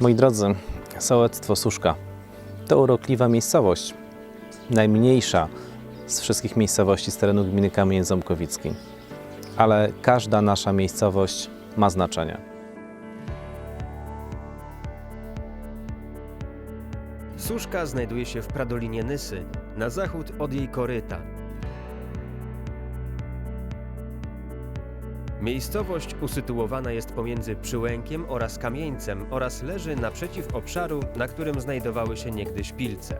Moi drodzy, sołectwo Suszka to urokliwa miejscowość, najmniejsza z wszystkich miejscowości z terenu gminy Kamień Ząbkowicki. Ale każda nasza miejscowość ma znaczenie. Suszka znajduje się w pradolinie Nysy, na zachód od jej koryta. Miejscowość usytuowana jest pomiędzy Przyłękiem oraz Kamieńcem oraz leży naprzeciw obszaru, na którym znajdowały się niegdyś pilce.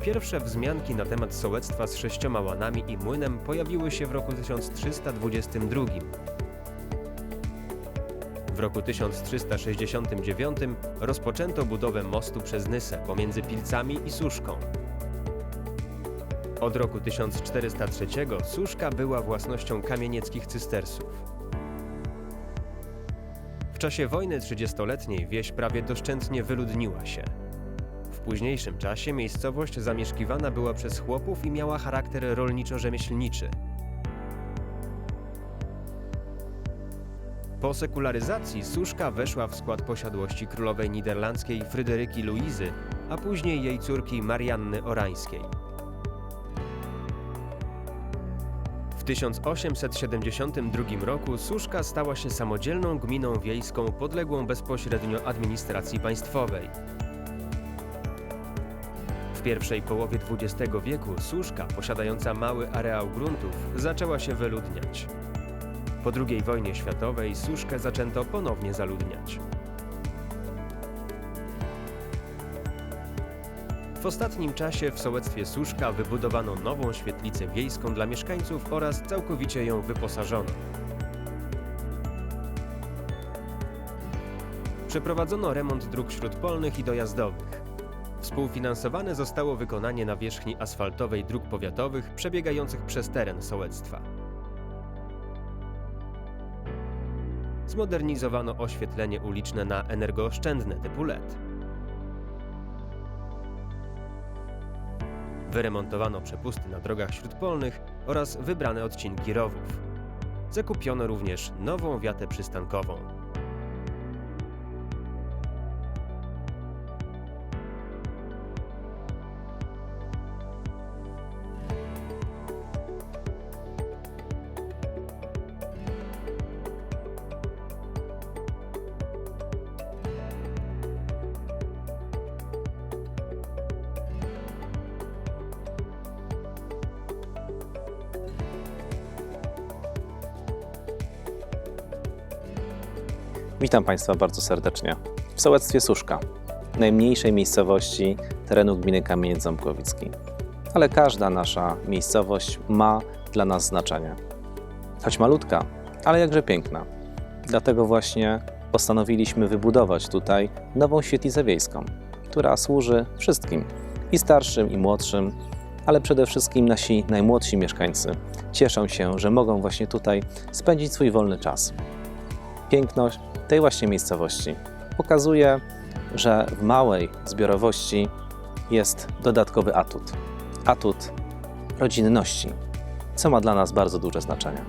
Pierwsze wzmianki na temat sołectwa z sześcioma łanami i młynem pojawiły się w roku 1322. W roku 1369 rozpoczęto budowę mostu przez Nysę pomiędzy Pilcami i Suszką. Od roku 1403 Suszka była własnością kamienieckich cystersów. W czasie wojny trzydziestoletniej wieś prawie doszczętnie wyludniła się. W późniejszym czasie miejscowość zamieszkiwana była przez chłopów i miała charakter rolniczo-rzemieślniczy. Po sekularyzacji Suszka weszła w skład posiadłości królowej niderlandzkiej Fryderyki Luizy, a później jej córki Marianny Orańskiej. W 1872 roku Suszka stała się samodzielną gminą wiejską podległą bezpośrednio administracji państwowej. W pierwszej połowie XX wieku Suszka, posiadająca mały areał gruntów, zaczęła się wyludniać. Po II wojnie światowej Suszkę zaczęto ponownie zaludniać. W ostatnim czasie w sołectwie Suszka wybudowano nową świetlicę wiejską dla mieszkańców oraz całkowicie ją wyposażono. Przeprowadzono remont dróg śródpolnych i dojazdowych. Współfinansowane zostało wykonanie nawierzchni asfaltowej dróg powiatowych przebiegających przez teren sołectwa. Zmodernizowano oświetlenie uliczne na energooszczędne typu LED. Wyremontowano przepusty na drogach śródpolnych oraz wybrane odcinki rowów. Zakupiono również nową wiatę przystankową. Witam Państwa bardzo serdecznie w sołectwie Suszka, najmniejszej miejscowości terenu gminy Kamieniec Ząbkowicki. Ale każda nasza miejscowość ma dla nas znaczenie. Choć malutka, ale jakże piękna. Dlatego właśnie postanowiliśmy wybudować tutaj nową świetlicę wiejską, która służy wszystkim, i starszym, i młodszym, ale przede wszystkim nasi najmłodsi mieszkańcy cieszą się, że mogą właśnie tutaj spędzić swój wolny czas. Piękność tej właśnie miejscowości pokazuje, że w małej zbiorowości jest dodatkowy atut atut rodzinności, co ma dla nas bardzo duże znaczenie.